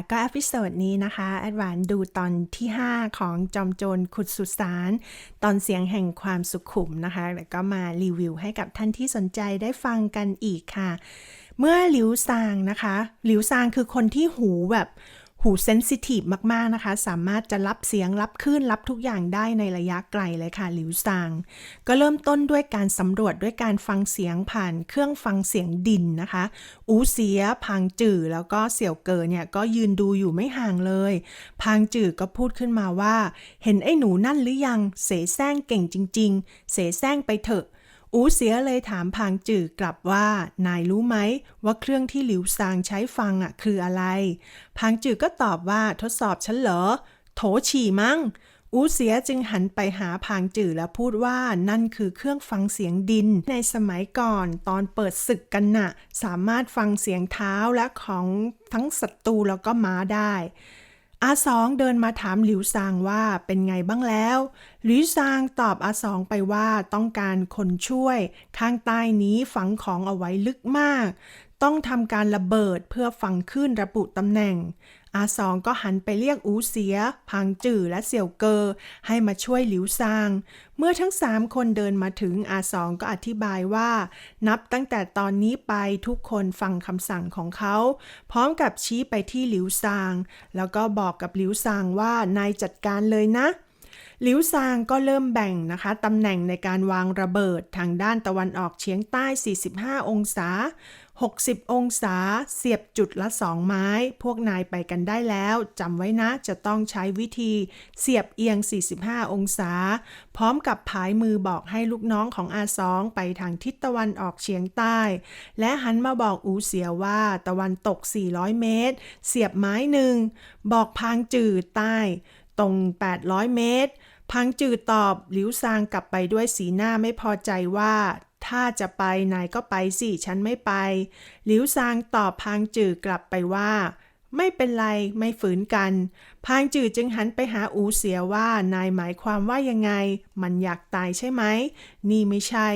่ะก็อพิโซดนี้นะคะแอดวานดูตอนที่ 5 ของจอมโจรขุดสุสานตอนเสียงแห่งความสุขขุมนะคะ แล้วก็มารีวิวให้กับท่านที่สนใจได้ฟังกันอีกค่ะ เมื่อหลิวซางนะคะ หลิวซางคือคนที่หูแบบ หูเซนซิทีฟมาก ๆ นะคะ สามารถจะรับเสียงรับคลื่นรับทุกอย่างได้ในระยะไกลเลยค่ะหลิวซาง ก็เริ่มต้นด้วยการสำรวจด้วยการฟังเสียงผ่านเครื่องฟังเสียงดินนะคะ อูเสีย พังจื่อแล้วก็เสี่ยวเกอเนี่ยก็ยืนดูอยู่ไม่ห่างเลย พังจื่อก็พูดขึ้นมาว่า เห็นไอ้หนูนั่นหรือยัง เสแสร้งเก่งจริง ๆ เสแสร้งไปเถอะ อูเสียเลยถามพางจื่อกลับว่า นายรู้ไหมว่าเครื่องที่หลิวซางใช้ฟังอะคืออะไร พางจื่อก็ตอบว่าทดสอบฉันเหรอ โถฉี่มั้ง อูเสียจึงหันไปหาพางจื่อแล้วพูดว่านั่นคือเครื่องฟังเสียงดิน ในสมัยก่อนตอนเปิดศึกกันน่ะ สามารถฟังเสียงเท้าและของทั้งศัตรูแล้วก็ม้าได้ อาสองเดินมาถามหลิวซางว่าเป็นไงบ้างแล้ว หลิวซางตอบอาสองไปว่าต้องการคนช่วย ข้างใต้นี้ฝังของเอาไว้ลึกมาก ต้องทำการระเบิดเพื่อฝังขึ้นระบุตำแหน่ง อาสองก็หันไปเรียกอูเสีย พังจื่อและเสี่ยวเกอ ให้มาช่วยหลิวซาง เมื่อทั้งสามคนเดินมาถึงอาสองก็อธิบายว่า นับตั้งแต่ตอนนี้ไปทุกคนฟังคำสั่งของเขา พร้อมกับชี้ไปที่หลิวซาง แล้วก็บอกกับหลิวซางว่านายจัดการเลยนะหลิวซางก็เริ่มแบ่งนะคะตำแหน่งในการวางระเบิดทางด้านตะวันออกเฉียงใต้ 45 องศา 60 องศาเสียบจุดละ 2 ไม้ พวกนายไปกันได้แล้วจำไว้นะจะต้องใช้วิธีเสียบเอียง 45 องศา พร้อมกับผายมือบอกให้ลูกน้องของอาสองไปทางทิศตะวันออกเฉียงใต้ และหันมาบอกอูเสียว่าตะวันตก 400 เมตร เสียบไม้หนึ่ง บอกพางจืดใต้ ตรง 800 เมตรพังจืดตอบหลิวซางกลับไปด้วยสีหน้าไม่พอใจว่า ถ้าจะไปนายก็ไปสิ ฉันไม่ไป หลิวซางตอบพางจืดกลับไปว่า ไม่เป็นไรไม่ฝืนกัน พางจืดจึงหันไปหาอูเสียว่านายหมายความว่ายังไง มันอยากตายใช่ไหม นี่ไม่ใช่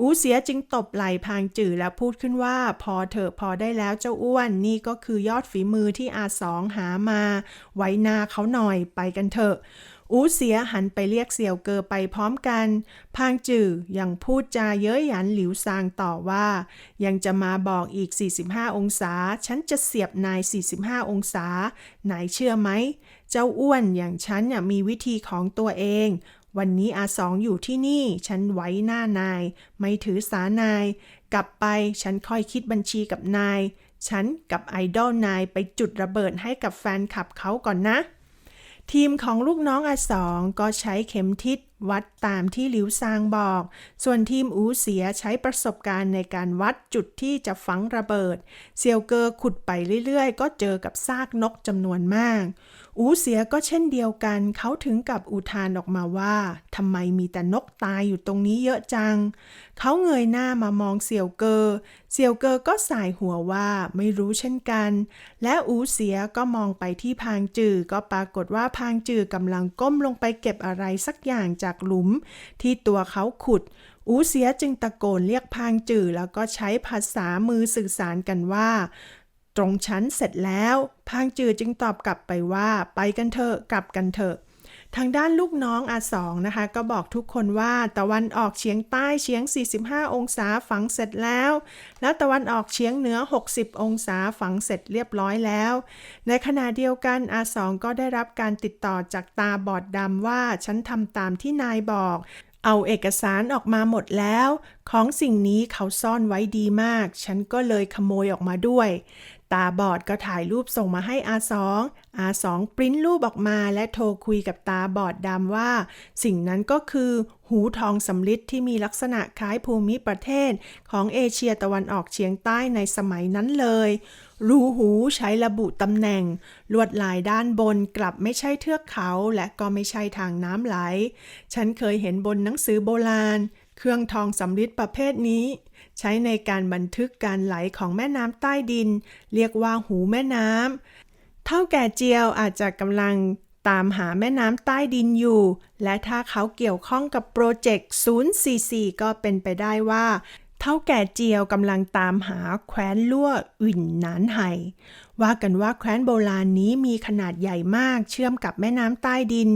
อูเสียจึงตบไหล่พางจือแล้วพูดขึ้นว่า พอเถอะพอได้แล้วเจ้าอ้วน นี่ก็คือยอดฝีมือที่อาสองหามา ไว้นาเขาหน่อยไปกันเถอะ อูเสียหันไปเรียกเสี่ยวเกอไปพร้อมกัน พางจือยังพูดจาเย้ยหยันหลิวซางต่อว่า ยังจะมาบอกอีก 45 องศา ฉันจะเสียบนาย 45 องศา นายเชื่อไหม เจ้าอ้วนอย่างฉันเนี่ยมีวิธีของตัวเอง วันนี้อาสองอยู่ที่นี่ ฉันไว้หน้านาย ไม่ถือสานาย กลับไปฉันค่อยคิดบัญชีกับนาย ฉันกับไอดอลนายไปจุดระเบิดให้กับแฟนคลับเขาก่อนนะ ทีมของลูกน้องอาสองก็ใช้เข็มทิศวัดตามที่หลิวซางบอก ส่วนทีมอูเสียใช้ประสบการณ์ในการวัดจุดที่จะฝังระเบิด เซียวเกอขุดไปเรื่อยๆ ก็เจอกับซากนกจำนวนมาก อูเสียก็เช่นเดียวกัน เขาถึงกับอุทานออกมาว่าทำไมมีแต่นกตายอยู่ตรงนี้เยอะจัง เขาเงยหน้ามามองเสี่ยวเกอเสี่ยวเกอก็สายหัวว่าไม่รู้เช่นกัน และอูเสียก็มองไปที่พางจือก็ปรากฏว่าพางจือกำลังก้มลงไปเก็บอะไรสักอย่างจากหลุม ที่ตัวเขาขุด อูเสียจึงตะโกนเรียกพางจือแล้วก็ใช้ภาษามือสื่อสารกันว่า ตรงชั้นเสร็จแล้ว พางจือจึงตอบกลับไปว่า ไปกันเถอะกลับกันเถอะ ทางด้านลูกน้องอาสองนะคะ ก็บอกทุกคนว่าตะวันออกเฉียงใต้เฉียง 45 องศาฝังเสร็จแล้ว แล้วตะวันออกเฉียงเหนือ 60 องศาฝังเสร็จเรียบร้อยแล้ว ในขณะเดียวกันอาสองก็ได้รับการติดต่อจากตาบอดดำว่าฉันทำตามที่นายบอกเอาเอกสารออกมาหมดแล้ว ของสิ่งนี้เขาซ่อนไว้ดีมาก ฉันก็เลยขโมยออกมาด้วย ตาบอดก็ถ่ายรูปส่งมาให้อาสองอาสองปริ้นรูปออกมาและโทรคุยกับตาบอดดำว่า สิ่งนั้นก็คือ หูทองสำลิดที่มีลักษณะคล้ายภูมิประเทศ ของเอเชียตะวันออกเฉียงใต้ในสมัยนั้นเลย รูหูใช้ระบุตำแหน่ง ลวดลายด้านบนกลับไม่ใช่เทือกเขาและก็ไม่ใช่ทางน้ำไหล ฉันเคยเห็นบนหนังสือโบราณ เครื่องทองสำริดประเภทนี้ ใช้ในการบันทึกการไหลของแม่น้ำใต้ดิน เรียกว่าหูแม่น้ำเท่าแก่เจียวอาจจะกำลังตามหาแม่น้ำใต้ดินอยู่ และถ้าเขาเกี่ยวข้องกับโปรเจกต์ 044 ก็เป็นไปได้ว่า เท่าแก่เจียวกำลังตามหาแคว้นลั่วอุ่นนานไห่ว่ากันว่าแคว้นโบราณนี้มีขนาดใหญ่มากเชื่อมกับแม่น้ำใต้ดิน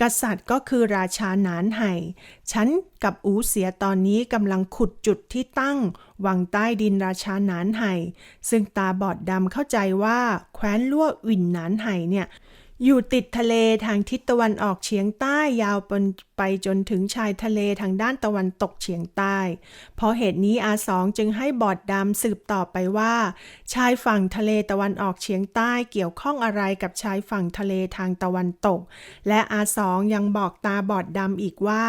กษัตริย์ก็คือราชาหนานไห่ฉันกับอูเสียตอนนี้กำลังขุดจุดที่ตั้ง วังใต้ดินราชาหนานไห่ซึ่งตาบอดดำเข้าใจว่าแคว้นลั่วอุ่นนานไห่เนี่ย อยู่ติดทะเลทางทิศตะวันออกเฉียงใต้ยาวไปจนถึงชายทะเลทางด้านตะวันตกเฉียงใต้ เพราะเหตุนี้อาสองจึงให้บอดดำสืบต่อไปว่า ชายฝั่งทะเลตะวันออกเฉียงใต้เกี่ยวข้องอะไรกับชายฝั่งทะเลทางตะวันตก และอาสองยังบอกตาบอดดำอีกว่า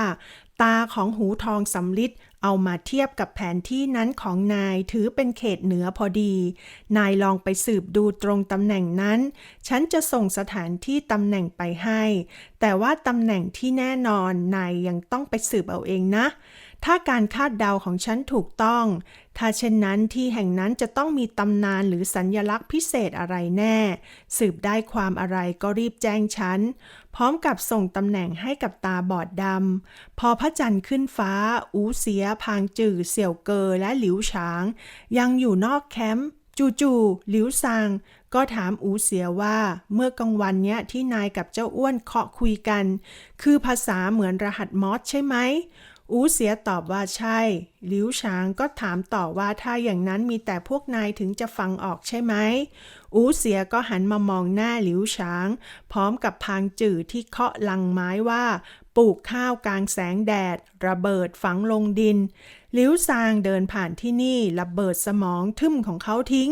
ตาของหูทองสำลิด เอามาเทียบกับแผนที่นั้นของนายถือเป็นเขตเหนือพอดี นายลองไปสืบดูตรงตำแหน่งนั้น ฉันจะส่งสถานที่ตำแหน่งไปให้ แต่ว่าตำแหน่งที่แน่นอนนายยังต้องไปสืบเอาเองนะ ถ้าการคาดเดาของฉันถูกต้อง ถ้าเช่นนั้นที่แห่งนั้นจะต้องมีตำนานหรือสัญญลักษณ์พิเศษอะไรแน่ สืบได้ความอะไรก็รีบแจ้งฉัน พร้อมกับส่งตำแหน่งให้กับตาบอดดำ พอพระจันทร์ขึ้นฟ้า อูเสีย พางจื่อ เสี่ยวเกอและหลิวฉาง ยังอยู่นอกแคมป์จู่ๆหลิวซางก็ถามอูเสียว่าเมื่อกลางวันเนี้ยที่นายกับเจ้าอ้วนเคาะคุยกัน คือภาษาเหมือนรหัสมอสใช่ไหม อูเสียตอบว่าใช่หลิวฉางก็ถามต่อว่าถ้าอย่างนั้นมีแต่พวกนายถึงจะฟังออกใช่ไหม อูเสียก็หันมามองหน้าหลิวฉาง พร้อมกับพางจื่อที่เคาะลังไม้ว่า ปลูกข้าวกลางแสงแดด ระเบิดฝังลงดิน หลิวซางเดินผ่านที่นี่ระเบิดสมองทึ่มของเขาทิ้ง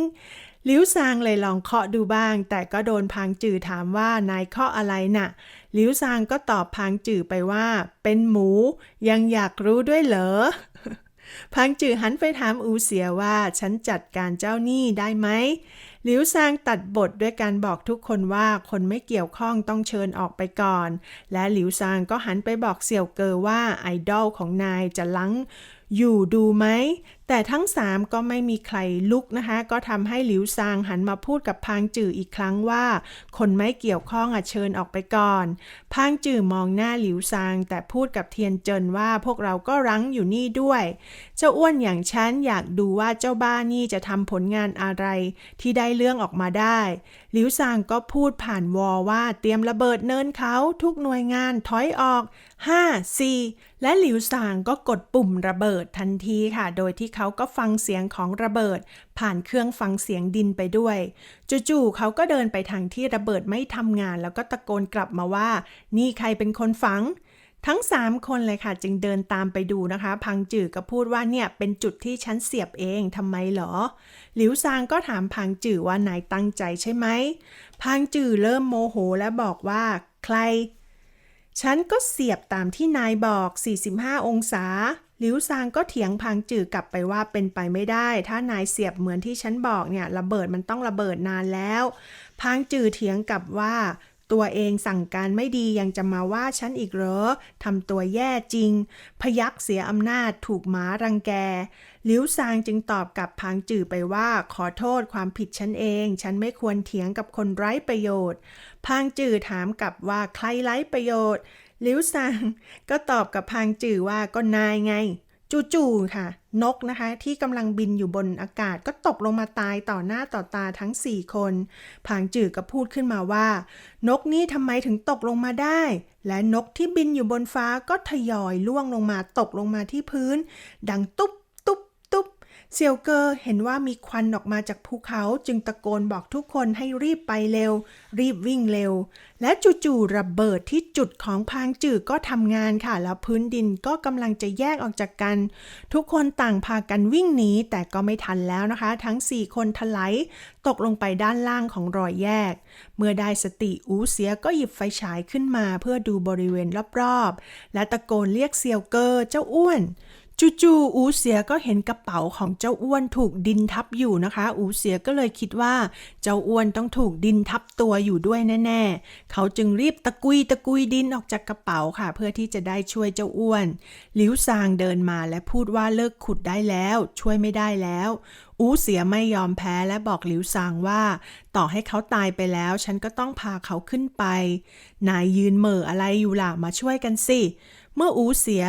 ลิวซางเลยลองเคาะดูบ้าง แต่ก็โดนพางจือถามว่านายเคาะอะไรน่ะหลิวซางก็ตอบพางจือไปว่า เป็นหมู ยังอยากรู้ด้วยเหรอพางจือหันไปถามอูเสียว่า ฉันจัดการเจ้าหนี้ได้ไหมหลิวซางตัดบทด้วยการบอกทุกคนว่าคนไม่เกี่ยวข้องต้องเชิญออกไปก่อน และหลิวซางก็หันไปบอกเสี่ยวเกอว่าไอดอลของนายจะลังอยู่ดูไหมแต่ทั้งสามก็ไม่มีใครลุกนะคะ ก็ทำให้หลิวซางหันมาพูดกับพางจื่ออีกครั้งว่า คนไม่เกี่ยวข้องอะเชิญออกไปก่อน พางจื่อมองหน้าหลิวซาง แต่พูดกับเทียนเจินว่าพวกเราก็รั้งอยู่นี่ด้วย เจ้าอ้วนอย่างฉันอยากดูว่าเจ้าบ้านี่จะทำผลงานอะไรที่ได้เรื่องออกมาได้ หลิวซางก็พูดผ่านวอว่าเตรียมระเบิดเนินเขาทุกหน่วยงานถอยออก 5 4 และหลิวซางก็กดปุ่มระเบิดทันทีค่ะ โดยที่เขาก็ฟังเสียงของระเบิด ผ่านเครื่องฟังเสียงดินไปด้วย จู่ๆเขาก็เดินไปทางที่ระเบิดไม่ทำงาน แล้วก็ตะโกนกลับมาว่า นี่ใครเป็นคนฝังทั้ง 3 คนเลยค่ะ จึงเดินตามไปดูนะคะ พังจือก็พูดว่าเนี่ยเป็นจุดที่ฉันเสียบเองทำไมเหรอ หลิวซางก็ถามพังจือว่านายตั้งใจใช่ไหมพังจือเริ่มโมโหและบอกว่า ใคร ฉันก็เสียบตามที่นายบอก 45 องศา หลิวซางก็เถียงพังจือกลับไปว่าเป็นไปไม่ได้ ถ้านายเสียบเหมือนที่ฉันบอกเนี่ยระเบิดมันต้องระเบิดนานแล้ว พังจือเถียงกลับว่าตัวเองสั่งการไม่ดียังจะมาว่าฉันอีกเหรอ ทำตัวแย่จริง พยักเสียอำนาจถูกหมารังแก หลิวซางจึงตอบกับพังจื่อไปว่าขอโทษความผิดฉันเอง ฉันไม่ควรเถียงกับคนไร้ประโยชน์พางจื่อถามกลับว่าใครไร้ประโยชน์ หลิวซางก็ตอบกับพางจื่อว่าก็นายไง จู่ๆค่ะ นกนะคะ ที่กำลังบินอยู่บนอากาศก็ตกลงมาตายต่อหน้าต่อตาทั้ง4คนพางจื่อก็พูดขึ้นมาว่า นกนี่ทำไมถึงตกลงมาได้ และนกที่บินอยู่บนฟ้าก็ทยอยล่วงลงมาตกลงมาที่พื้น ดังตุ๊บ เซียวเกอร์เห็นว่ามีควันออกมาจากภูเขาจึงตะโกนบอกทุกคนให้รีบไปเร็ว รีบวิ่งเร็ว และจู่ๆระเบิดที่จุดของพางจื่อก็ทำงานค่ะ แล้วพื้นดินก็กำลังจะแยกออกจากกัน ทุกคนต่างพากันวิ่งหนีแต่ก็ไม่ทันแล้วนะคะ ทั้ง 4 คนถลายตกลงไปด้านล่างของรอยแยก เมื่อได้สติอูเสียก็หยิบไฟฉายขึ้นมา เพื่อดูบริเวณรอบๆ และตะโกนเรียกเซียวเกอร์เจ้าอ้วน จู่ๆอูเสียก็เห็นกระเป๋าของเจ้าอ้วนถูกดินทับอยู่นะคะ อูเสียก็เลยคิดว่า เจ้าอ้วนต้องถูกดินทับตัวอยู่ด้วยแน่ๆ เขาจึงรีบตะกุยตะกุยดินออกจากกระเป๋าค่ะ เพื่อที่จะได้ช่วยเจ้าอ้วน หลิวซางเดินมาและพูดว่าเลิกขุดได้แล้ว ช่วยไม่ได้แล้ว อูเสียไม่ยอมแพ้และบอกหลิวซางว่า ต่อให้เขาตายไปแล้ว ฉันก็ต้องพาเขาขึ้นไป นายยืนเหม่ออะไรอยู่ล่ะมาช่วยกันสิ เมื่ออูเสีย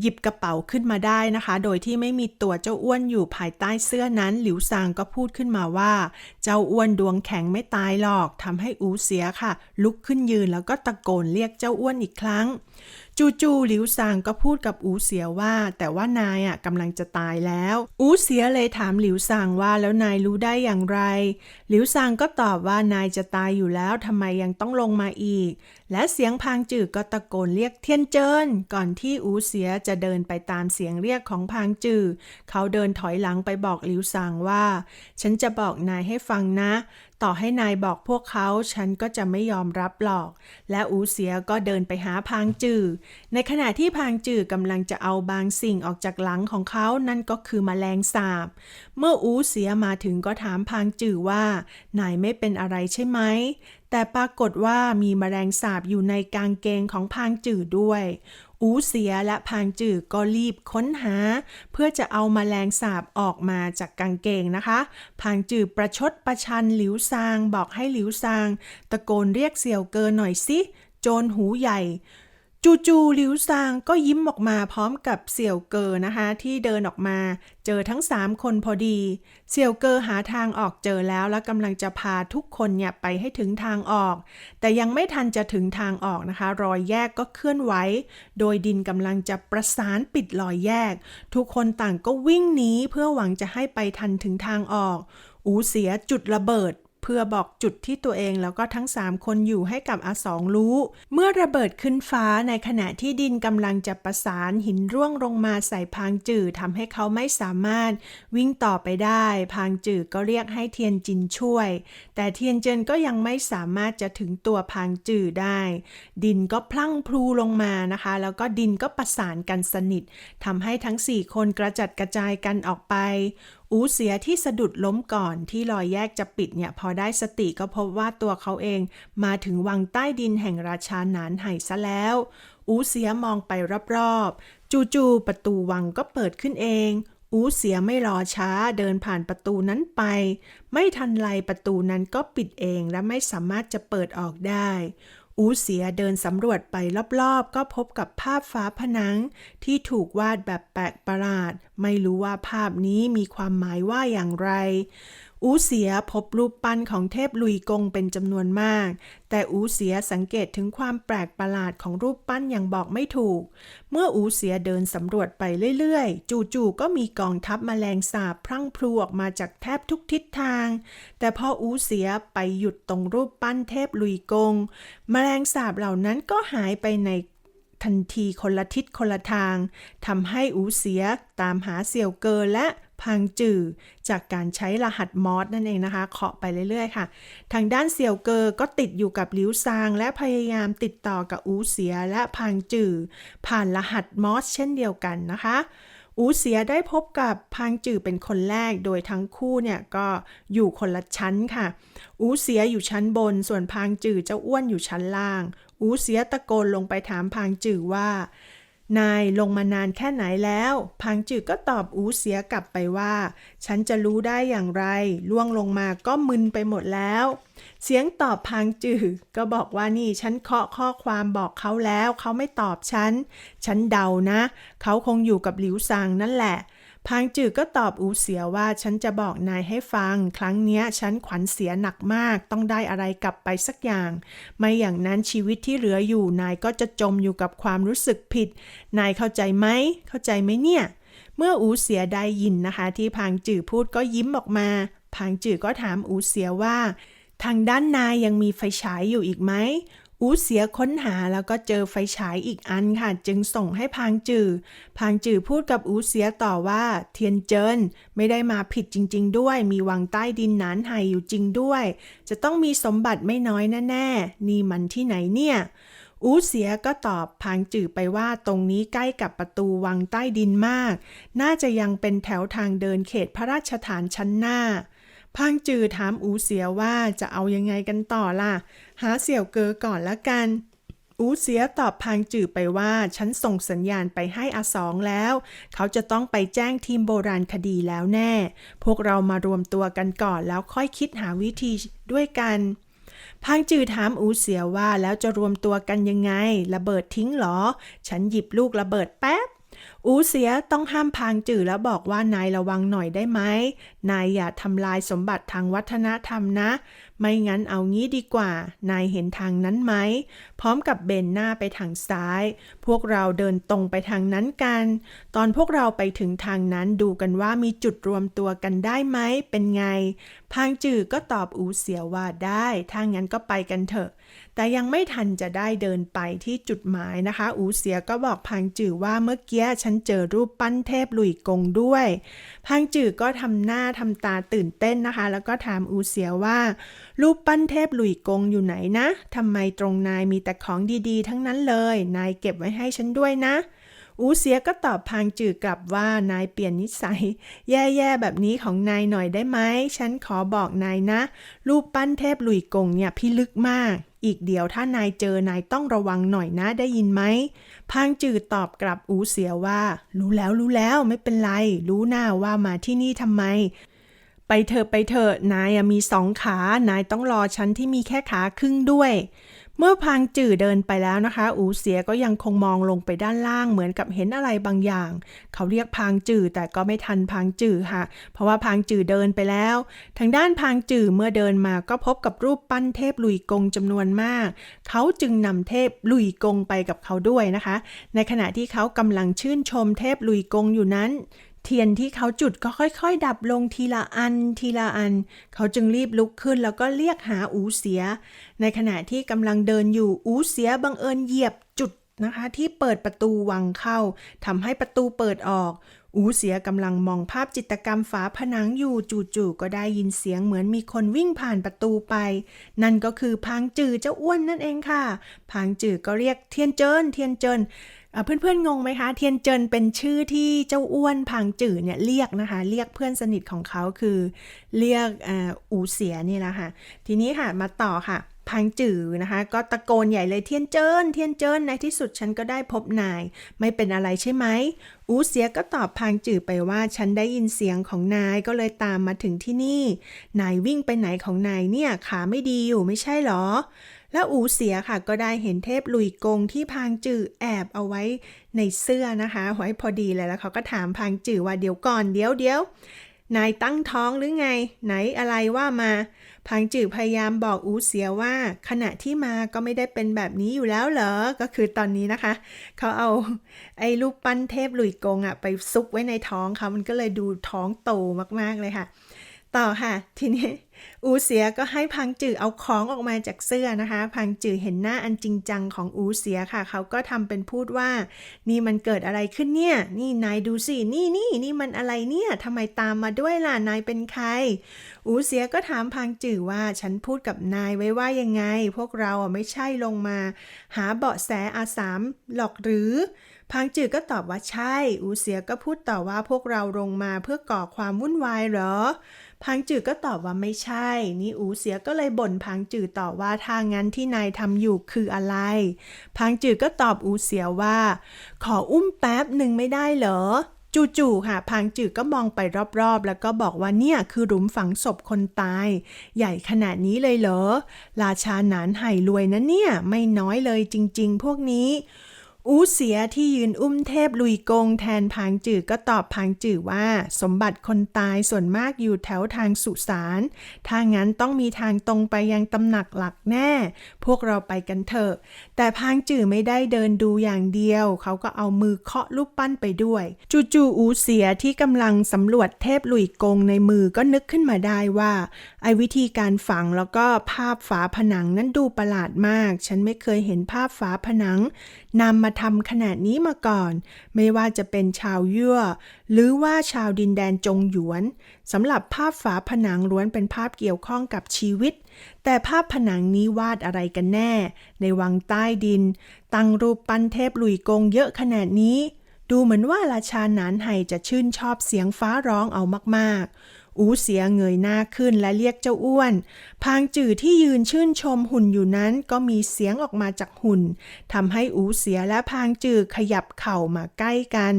หยิบกระเป๋าขึ้นมาได้นะคะ โดยที่ไม่มีตัวเจ้าอ้วนอยู่ภายใต้เสื้อนั้น หลิวซางก็พูดขึ้นมาว่า เจ้าอ้วนดวงแข็งไม่ตายหรอกทำให้อูเสียค่ะ ลุกขึ้นยืนแล้วก็ตะโกนเรียกเจ้าอ้วนอีกครั้ง จู่ๆหลิวซางก็พูดกับอูเสียว่า แต่ว่านายอะกำลังจะตายแล้ว อูเสียเลยถามหลิวซางว่าแล้วนายรู้ได้อย่างไร หลิวซางก็ตอบว่านายจะตายอยู่แล้วทำไมยังต้องลงมาอีก และเสียงพางจือก็ตะโกนเรียกเทียนเจินก่อนที่อูเสียจะเดินไปตามเสียงเรียกของพางจือเขาเดินถอยหลังไปบอกหลิวซางว่า ฉันจะบอกนายให้ฟังนะ ต่อให้นายบอกพวกเขาฉันก็จะไม่ยอมรับหรอก และอูเสียก็เดินไปหาพางจือในขณะที่พางจือกำลังจะเอาบางสิ่งออกจากหลังของเขานั่นก็คือมแมลงสาบ เมื่ออูเสียมาถึงก็ถามพางจือว่านายไม่เป็นอะไรใช่ไหมแต่ปรากฏว่ามีแมลงสาบอยู่ในกางเกงของพางจือด้วย อูเสียและพางจือก็รีบค้นหา เพื่อจะเอามาแมลงสาบออกมาจากกางเกงนะคะ พางจือประชดประชันหลิวซาง บอกให้หลิวซาง ตะโกนเรียกเสี่ยวเกินหน่อยสิ โจรหูใหญ่ จู่ๆหลิวซางก็ยิ้มออกมาพร้อมกับเสี่ยวเกอนะคะ ที่เดินออกมาเจอทั้งสามคนพอดี เสี่ยวเกอหาทางออกเจอแล้ว และกำลังจะพาทุกคนเนี่ยไปให้ถึงทางออก แต่ยังไม่ทันจะถึงทางออกนะคะ รอยแยกก็เคลื่อนไหวโดยดินกำลังจะประสานปิดรอยแยก ทุกคนต่างก็วิ่งหนีเพื่อหวังจะให้ไปทันถึงทางออก อูเสียจุดระเบิด พื่อบอกจุดที่ตัวเองแล้วก็ทั้ง 3 คนอยู่ให้กับอาสองรู้ เมื่อระเบิดขึ้นฟ้าในขณะที่ดินกำลังจะประสานหินร่วงลงมาใส่พางจือทำให้เขาไม่สามารถวิ่งต่อไปได้ พางจือก็เรียกให้เทียนจินช่วย แต่เทียนเจินก็ยังไม่สามารถจะถึงตัวพางจือได้ ดินก็พลั่งพลูลงมานะคะ แล้วก็ดินก็ประสานกันสนิททำให้ทั้ง 4 คนกระจัดกระจายกันออกไป อูเสียที่สะดุดล้มก่อนที่รอยแยกจะปิดเนี่ยพอได้สติก็พบว่าตัวเขาเองมาถึงวังใต้ดินแห่งราชาหนานไห่ซะแล้ว อูเสียมองไปรอบๆ จู่ๆประตูวังก็เปิดขึ้นเองอูเสียไม่รอช้าเดินผ่านประตูนั้นไป ไม่ทันไรประตูนั้นก็ปิดเองและไม่สามารถจะเปิดออกได้ อูเสียเดินสำรวจไปรอบๆ ก็พบกับภาพฝาผนัง ที่ถูกวาดแบบแปลกประหลาด ไม่รู้ว่าภาพนี้มีความหมายว่าอย่างไร อูเสียพบรูปปั้นของเทพลุยกงเป็นจำนวนมาก แต่อูเสียสังเกตถึงความแปลกประหลาดของรูปปั้นอย่างบอกไม่ถูก เมื่ออูเสียเดินสำรวจไปเรื่อยๆ จู่ๆก็มีกองทัพแมลงสาบพรั่งพรูออกมาจากแทบทุกทิศทาง แต่พออูเสียไปหยุดตรงรูปปั้นเทพลุยกงแมลงสาบเหล่านั้นก็หายไปในทันทีคนละทิศคนละทางทำให้อูเสียตามหาเสี่ยวเกอและ พังจือจากการใช้รหัสมอสนั่นเองนะคะเคาะไปเรื่อยๆค่ะ ทางด้านเสี่ยวเกอก็ติดอยู่กับหลิวซาง และพยายามติดต่อกับอูเสียและพังจือผ่านรหัสมอสเช่นเดียวกันนะคะอูเสียได้พบกับพังจือเป็นคนแรกโดยทั้งคู่เนี่ยก็อยู่คนละชั้นค่ะ อูเสียอยู่ชั้นบน ส่วนพางจือเจ้าอ้วนอยู่ชั้นล่าง อูเสียตะโกนลงไปถามพางจือว่า นายลงมานานแค่ไหนแล้ว พังจือก็ตอบอูเสียกลับไปว่า ฉันจะรู้ได้อย่างไร ล่วงลงมาก็มึนไปหมดแล้ว เสียงตอบพังจือก็บอกว่านี่ฉันเคาะข้อความบอกเขาแล้ว เขาไม่ตอบฉัน ฉันเดานะ เขาคงอยู่กับหลิวซางนั่นแหละ พางจือก็ตอบอูเสียว่าฉันจะบอกนายให้ฟัง ครั้งเนี้ยฉันขวัญเสียหนักมาก ต้องได้อะไรกลับไปสักอย่าง ไม่อย่างนั้นชีวิตที่เหลืออยู่นายก็จะจมอยู่กับความรู้สึกผิด นายเข้าใจไหม เข้าใจไหมเนี่ย เมื่ออูเสียได้ยินนะคะ ที่พางจือพูดก็ยิ้มออกมา พางจือก็ถามอูเสียว่า ทางด้านนายยังมีไฟฉายอยู่อีกไหม อูเสียค้นหาแล้วก็เจอไฟฉายอีกอันค่ะ จึงส่งให้พางจือพางจือพูดกับอูเสียต่อว่า เทียนเจินไม่ได้มาผิดจริง ๆ ด้วย มีวังใต้ดินนานไห่อยู่จริงด้วย จะต้องมีสมบัติไม่น้อยแน่ๆนี่มันที่ไหนเนี่ยอูเสียก็ตอบพางจือไปว่าตรงนี้ใกล้กับประตูวังใต้ดินมาก น่าจะยังเป็นแถวทางเดินเขตพระราชฐานชั้นหน้า พางจือถามอูเสียว่าจะเอายังไงกันต่อล่ะ หาเสี่ยวเกอก่อนละกัน อูเสียตอบพางจือไปว่า ฉันส่งสัญญาณไปให้อาสองแล้ว เขาจะต้องไปแจ้งทีมโบราณคดีแล้วแน่ พวกเรามารวมตัวกันก่อนแล้วค่อยคิดหาวิธีด้วยกันพางจือถามอูเสียว่าแล้วจะรวมตัวกันยังไง ระเบิดทิ้งเหรอ ฉันหยิบลูกระเบิดแป๊บ อูเสียต้องห้ามพางจื่อแล้วบอกว่านายระวังหน่อยได้ไหม นายอย่าทำลายสมบัติทางวัฒนธรรมนะ ไม่งั้นเอางี้ดีกว่า นายเห็นทางนั้นไหม พร้อมกับเบนหน้าไปทางซ้าย พวกเราเดินตรงไปทางนั้นกัน ตอนพวกเราไปถึงทางนั้นดูกันว่ามีจุดรวมตัวกันได้ไหม เป็นไง พางจื่อก็ตอบอูเสียว่าได้ ถ้างั้นก็ไปกันเถอะ แต่ยังไม่ทันจะได้เดินไปที่จุดหมายนะคะ อูเสียก็บอกพังจือว่าเมื่อกี้ฉันเจอรูปปั้นเทพลุยกงด้วย พังจือก็ทำหน้าทำตาตื่นเต้นนะคะ แล้วก็ถามอูเสียว่า รูปปั้นเทพลุยกงอยู่ไหนนะทำไมตรงนายมีแต่ของดีๆ ทั้งนั้นเลย นายเก็บไว้ให้ฉันด้วยนะ อูเสียก็ตอบพางจือกลับว่านายเปลี่ยนนิสัย แย่ๆแบบนี้ของนายหน่อยได้ไหม ฉันขอบอกนายนะ รูปปั้นเทพหลุยกงเนี่ยพิลึกมาก อีกเดียวถ้านายเจอนายต้องระวังหน่อยนะได้ยินไหม พางจือตอบกลับอูเสียว่า รู้แล้วรู้แล้วไม่เป็นไร รู้หน้าว่ามาที่นี่ทำไมไปเถอะไปเถอะนายมีสองขา นายต้องรอฉันที่มีแค่ขาครึ่งด้วย เมื่อพางจื่อเดินไปแล้วนะคะ อูเสียก็ยังคงมองลงไปด้านล่างเหมือนกับเห็นอะไรบางอย่าง เขาเรียกพางจื่อแต่ก็ไม่ทันพางจื่อค่ะ เพราะว่าพางจื่อเดินไปแล้ว ทางด้านพางจื่อเมื่อเดินมาก็พบกับรูปปั้นเทพลุยกงจำนวนมาก เขาจึงนำเทพลุยกงไปกับเขาด้วยนะคะ ในขณะที่เขากำลังชื่นชมเทพลุยกงอยู่นั้น เทียนที่เขาจุดก็ค่อยๆ ดับลงทีละอันทีละอัน เขาจึงรีบลุกขึ้นแล้วก็เรียกหาอูเสีย ในขณะที่กำลังเดินอยู่อูเสียบังเอิญเหยียบจุดนะคะที่เปิดประตูวังเข้าทำให้ประตูเปิดออก อูเสียกำลังมองภาพจิตรกรรมฝาผนังอยู่จู่ๆก็ได้ยินเสียงเหมือนมีคนวิ่งผ่านประตูไป นั่นก็คือพางจือเจ้าอ้วนนั่นเองค่ะ พางจือก็เรียกเทียนเจินเทียนเจิน เพื่อนๆงงไหมคะ เทียนเจินเป็นชื่อที่เจ้าอ้วนพางจื่อเนี่ยเรียกนะคะ เรียกเพื่อนสนิทของเขาคือเรียกอ,อูเสียนี่แหละค่ะ ทีนี้ค่ะมาต่อค่ะพางจื่อนะคะ ก็ตะโกนใหญ่เลยเทียนเจินเทียนเจินในที่สุดฉันก็ได้พบนาย ไม่เป็นอะไรใช่ไหมอูเสียก็ตอบพางจื่อไปว่าฉันได้ยินเสียงของนายก็เลยตามมาถึงที่นี่ นายวิ่งไปไหนของนายเนี่ยขาไม่ดีอยู่ไม่ใช่หรอ แล้วอูเสียค่ะก็ได้เห็นเทพลุยกงที่พางจือแอบเอาไว้ในเสื้อนะคะไว้พอดีเลยแล้วเขาก็ถามพางจือว่าเดี๋ยวก่อนเดี๋ยวเดี๋ยวนายตั้งท้องหรือไง ไหนอะไรว่ามาพางจือพยายามบอกอูเสียว่า ขณะที่มาก็ไม่ได้เป็นแบบนี้อยู่แล้วเหรอ ก็คือตอนนี้นะคะ เขาเอาไอ้รูปปั้นเทพหลุยกงอะไปซุกไว้ในท้องเขามันก็เลยดูท้องโตมากๆเลยค่ะ ต่อค่ะ ทีนี้ อูเสียก็ให้พังจือเอาของออกมาจากเสื้อนะคะ พังจือเห็นหน้าอันจริงจังของอูเสียค่ะ เขาก็ทำเป็นพูดว่า นี่มันเกิดอะไรขึ้นเนี่ย นี่นายดูสิ นี่นี่นี่มันอะไรเนี่ยทำไมตามมาด้วยล่ะ นายเป็นใคร อูเสียก็ถามพังจือว่า ฉันพูดกับนายไว้ว่ายังไง พวกเราไม่ใช่ลงมา หาเบาะแสอาสามหรอกหรือ พังจือก็ตอบว่าใช่ อูเสียก็พูดต่อว่าพวกเราลงมาเพื่อก่อความวุ่นวายเหรอ พังจือก็ตอบว่าไม่ใช่ นี่อูเสียก็เลยบ่นพังจือต่อว่าถ้างั้นที่นายทำอยู่คืออะไร พังจือก็ตอบอูเสียว่า ขออุ้มแป๊บหนึ่งไม่ได้เหรอจู่ๆ ค่ะ พังจือก็มองไปรอบๆ แล้วก็บอกว่าเนี่ยคือหลุมฝังศพคนตาย ใหญ่ขนาดนี้เลยเหรอ ราชาหนานไห่รวยนะเนี่ย ไม่น้อยเลยจริงๆ พวกนี้ อูเสียที่ยืนอุ้มเทพลุยกงแทนพางจือก็ตอบพางจือว่า สมบัติคนตายส่วนมากอยู่แถวทางสุสานถ้างั้นต้องมีทางตรงไปยังตำหนักหลักแน่ พวกเราไปกันเถอะ แต่พางจือไม่ได้เดินดูอย่างเดียว เขาก็เอามือเคาะรูปปั้นไปด้วย จู่ๆอูเสียที่กำลังสำรวจเทพลุยกงในมือก็นึกขึ้นมาได้ว่า ไอ้วิธีการฝังแล้วก็ภาพฝาผนังนั้นดูประหลาดมาก ฉันไม่เคยเห็นภาพฝาผนังนำมาทำขนาดนี้มาก่อน ไม่ว่าจะเป็นชาวยั่ว หรือว่าชาวดินแดนจงหยวนสำหรับภาพฝาผนังล้วนเป็นภาพเกี่ยวข้องกับชีวิต แต่ภาพผนังนี้วาดอะไรกันแน่ ในวังใต้ดิน ตั้งรูปปั้นเทพหลุยกงเยอะขนาดนี้ ดูเหมือนว่าราชาหนานไห่จะชื่นชอบเสียงฟ้าร้องเอามากๆ อูเสียเงยหน้าขึ้นและเรียกเจ้าอ้วน พางจือที่ยืนชื่นชมหุ่นอยู่นั้นก็มีเสียงออกมาจากหุ่นทำให้อูเสียและพางจือขยับเข่ามาใกล้กัน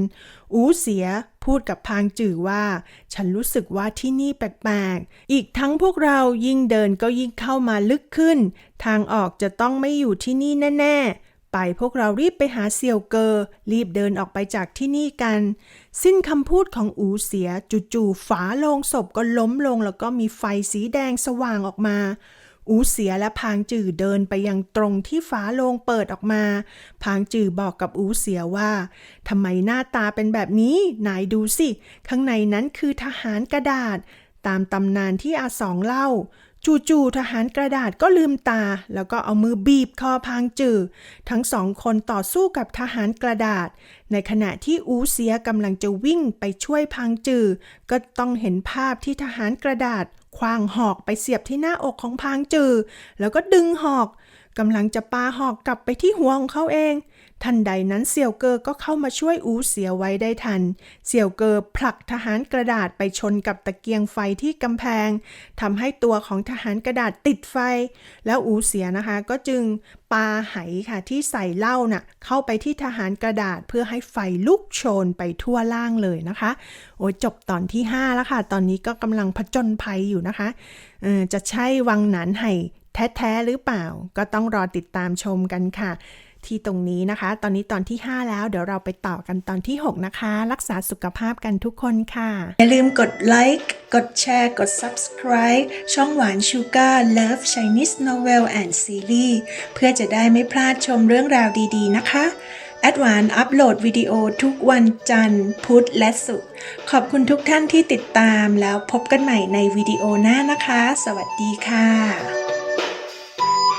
อูเสียพูดกับพางจือว่า ฉันรู้สึกว่าที่นี่แปลกๆ อีกทั้งพวกเรายิ่งเดินก็ยิ่งเข้ามาลึกขึ้น ทางออกจะต้องไม่อยู่ที่นี่แน่ๆ ไปพวกเรารีบไปหาเสี่ยวเกอ รีบเดินออกไปจากที่นี่กัน สิ้นคำพูดของอูเสียจู่ๆฝาโลงศพก็ล้มลงแล้วก็มีไฟสีแดงสว่างออกมา อูเสียและพางจือเดินไปยังตรงที่ฝาโลงเปิดออกมา พางจือบอกกับอูเสียว่าทำไมหน้าตาเป็นแบบนี้นายดูสิ ข้างในนั้นคือทหารกระดาษ ตามตำนานที่อาสองเล่า จู่ๆทหารกระดาษก็ลืมตา แล้วก็เอามือบีบคอพางจือ ทั้งสองคนต่อสู้กับทหารกระดาษ ในขณะที่อูเสียกำลังจะวิ่งไปช่วยพางจือ ก็ต้องเห็นภาพที่ทหารกระดาษคว้างหอกไปเสียบที่หน้าอกของพางจือ แล้วก็ดึงหอกกำลังจะปาหอกกลับไปที่หัวของเขาเอง ทันใดนั้นเสี่ยวเกอก็เข้ามาช่วยอูเสียไว้ได้ทัน เสี่ยวเกอผลักทหารกระดาษไปชนกับตะเกียงไฟที่กำแพงทำให้ตัวของทหารกระดาษติดไฟ แล้วอูเสียนะคะก็จึงปาไหค่ะที่ใส่เหล้าน่ะเข้าไปที่ทหารกระดาษเพื่อให้ไฟลุกโชนไปทั่วล่างเลยนะคะ โอ้จบตอนที่ 5 แล้วค่ะ ตอนนี้ก็กำลังผจญภัยอยู่นะคะจะใช่วังหนานไห่แท้ ๆ หรือเปล่า ก็ต้องรอติดตามชมกันค่ะ ที่ตรงนี้นะคะ ตอนนี้ตอนที่ 5 แล้ว เดี๋ยวเราไปต่อกันตอนที่ 6 นะคะ รักษาสุขภาพกันทุกคนค่ะ อย่าลืมกดไลค์ กดแชร์ กด subscribe ช่องหวานชูการ์ Love Chinese Novel and Series เพื่อจะได้ไม่พลาดชมเรื่องราวดีๆ นะคะแอดวานอัปโหลดวิดีโอทุกวันจันทร์ พุธและศุกร์ขอบคุณทุกท่านที่ติดตามแล้วพบกันใหม่ในวิดีโอหน้านะคะ สวัสดีค่ะ